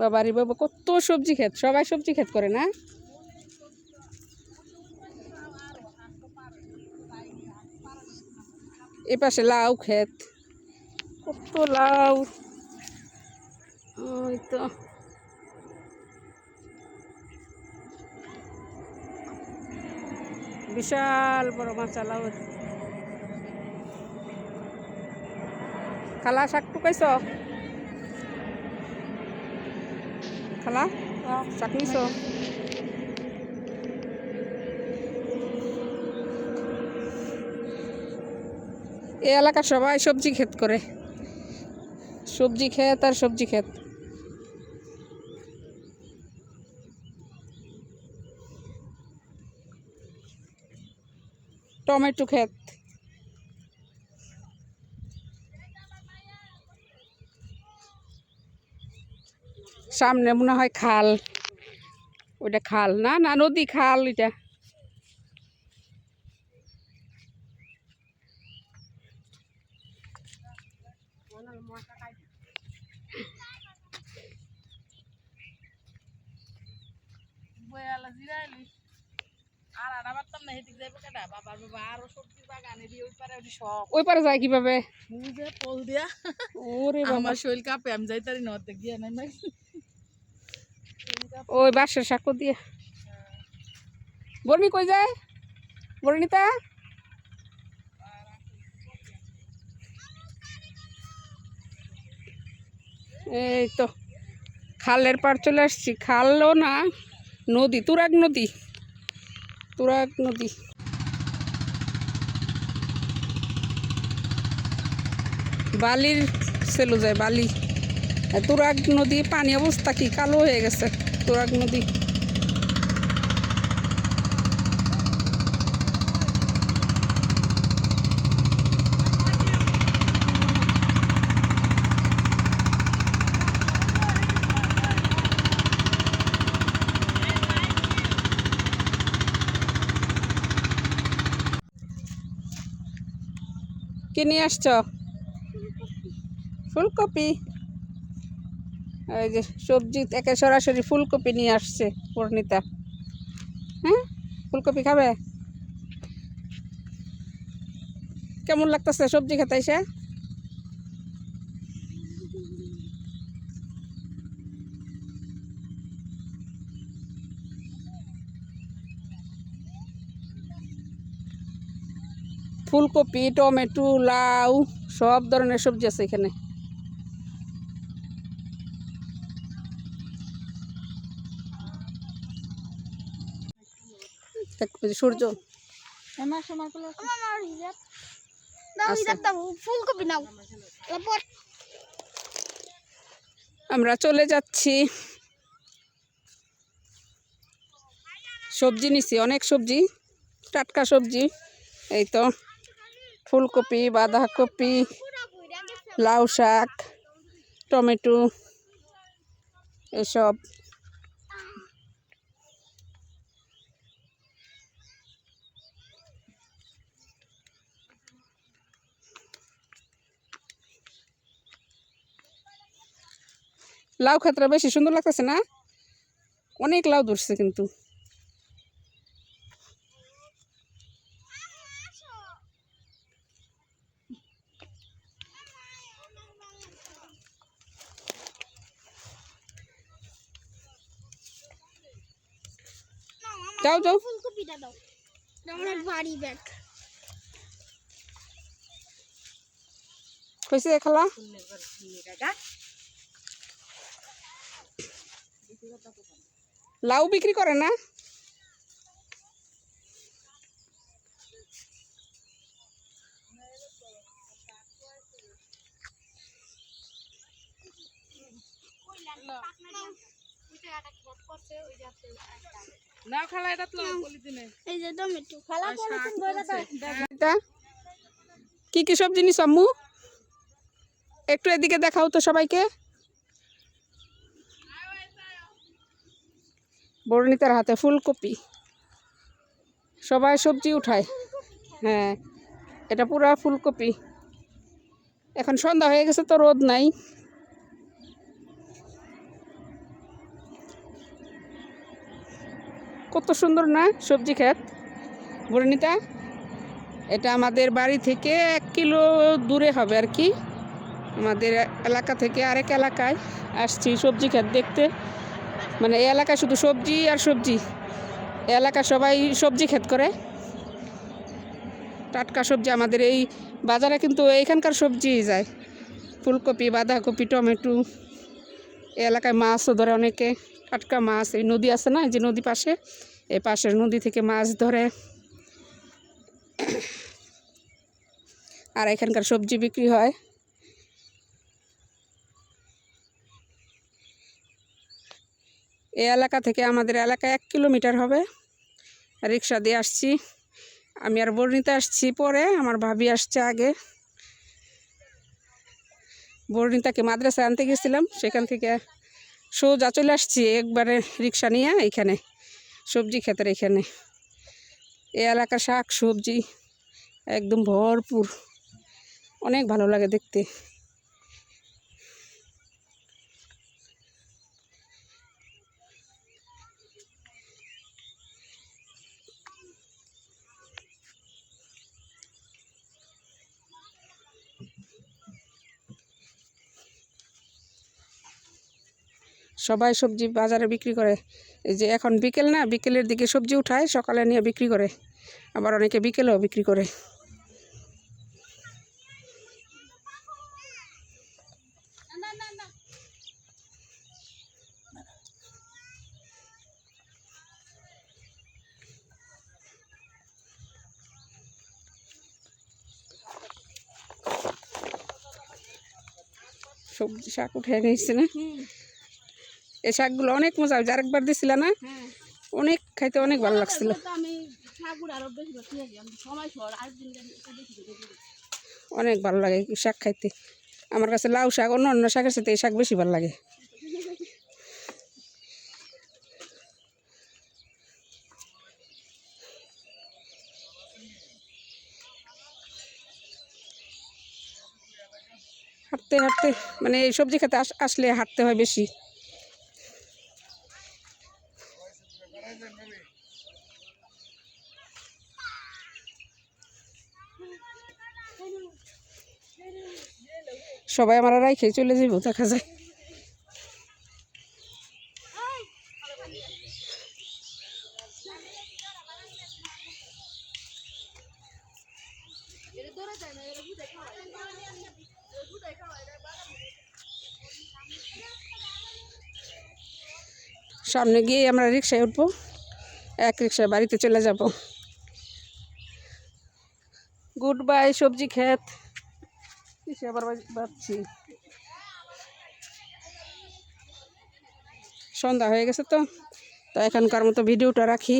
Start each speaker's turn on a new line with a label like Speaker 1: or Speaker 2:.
Speaker 1: বাবারি বাবা, কত সবজি ক্ষেত, সবাই সবজি খেত করে না? এ পাশে লাউ খেত কত লাউ। ওই তো। বিশাল বড় মাচা লাউ। খালা শাক টুকাইছ? খালা? শাক নিছ এই এলাকার সবাই সবজি ক্ষেত করে। সবজি ক্ষেত আর সবজি ক্ষেত। টমেটো ক্ষেত। সামনে মনে হয় খাল। ওইটা খাল। না না নদী খাল এটা।
Speaker 2: ওই পারে ওটি
Speaker 1: যায় কীভাবে? ওরে
Speaker 2: আমার শরীর কাঁপে আমি যাইতারি না অর্ধেক গিয়ে নাই নাই
Speaker 1: ওই বাঁশের সাঁকো দিয়ে। বর্ণি কই যায়? বর্ণিতা? এই তো, খালের পার চলে আসছি। খালও না, নদী, তুরাগ নদী। তুরাগ নদী। বালির সেলো যায়, বালি। তুরাগ নদী পানি অবস্থা কি? কালো হয়ে গেছে। তুরাগ নদী। কি নিয়ে আসছ? ফুলকপি। এই যে সবজি একে সরাসরি ফুলকপি নিয়ে আসছে পূর্ণিতা। হ্যাঁ? ফুলকপি খাবে? কেমন লাগতেছে? সবজি খেতে ফুলকপি, টমেটো, লাউ, সব ধরনের সবজি আছে এখানে দেখ, ওই যে সূর্য।
Speaker 2: আমার
Speaker 1: চলে যাচ্ছি। সবজি নিছি অনেক সবজি। টাটকা সবজি এই তো ফুলকপি বাঁধাকপি লাউ শাক টমেটো এসব। লাউ ক্ষেত্রে বেশি সুন্দর লাগতেছে না? অনেক লাউ ধরছে কিন্তু। যাও যাও।
Speaker 3: ফুলকপিটা দাও। এটা অনেক ভারী ব্যাগ
Speaker 1: কইছে খালা? লাউ বিক্রি করে না?
Speaker 2: না খালা এটা তো বলি দিনে।
Speaker 3: এই যে টমেটো। খালা
Speaker 2: আর শাক তুলছে।
Speaker 1: এটা কি কি সব জিনিস আম্মু? একটু এদিকে দেখাও তো সবাইকে। বর্ণিতার হাতে ফুলকপি। সবাই সবজি উঠায়। হ্যাঁ এটা পুরা ফুলকপি। এখন সন্ধ্যা হয়ে গেছে তো রোদ নাই। কত সুন্দর না সবজি খেত বর্ণিতা, এটা আমাদের বাড়ি থেকে এক কিলো দূরে হবে আর কি। আমাদের এলাকা থেকে আরেক এলাকায় আসছি সবজি খেত দেখতে। মানে এই এলাকায় শুধু সবজি আর সবজি। এই এলাকা সবাই সবজি ক্ষেত করে। টাটকা সবজি আমাদের এই বাজারে কিন্তু এইখানকার সবজি যায়। ফুলকপি, বাঁধাকপি, টমেটো। এলাকায় মাছও ধরে অনেকে। টাটকা মাছ, এই নদী আছে না, এই যে নদী পাশে, এই পাশের নদী থেকে মাছ ধরে। আর এখানকার সবজি বিক্রি হয়। এই এলাকা থেকে আমাদের এলাকা এক কিলোমিটার হবে। রিক্সা দিয়ে আসছি। আমি আর বর্ণিতে আসছি পরে, আমার ভাবি আসছে আগে। বর্ণিতাকে মাদ্রাসা আনতে গেছিলাম, সেখান থেকে সোজা চলে আসছি একবারে রিক্সা নিয়ে এখানে, সবজি ক্ষেতের এখানে। এ এলাকার শাক সবজি একদম ভরপুর। অনেক ভালো লাগে দেখতে। সবাই সবজি বাজারে বিক্রি করে। এই যে এখন বিকেল না, বিকেলের দিকে সবজি উঠায়, সকালে নিয়ে বিক্রি করে। আবার অনেকে বিকেলেও বিক্রি করে। সবজি শাক উঠে নিয়েছে না? এই শাকগুলো অনেক মজা হয়েছে। আরেকবার দিছিল না?
Speaker 2: হ্যাঁ।
Speaker 1: অনেক খাইতে অনেক ভালো লাগছিল। অনেক ভালো লাগে শাক খাইতে। আমার কাছে লাউ শাক অন্য অন্য শাকের সাথে এই শাক বেশি ভালো লাগে। হাঁটতে হাঁটতে মানে এই সবজি খেতে আস- আসলে হাঁটতে হয় বেশি। সবাই আমার রাইখে চলে যাব দেখা যায় সামনে গিয়ে আমরা রিক্সায় উঠবো, এক রিক্সায় বাড়িতে চলে যাব। গুড বাই, সবজি ক্ষেত। কিসে আবার ভাবছি সন্ধ্যা হয়ে গেছে তো তো এখনকার মতো ভিডিওটা রাখি।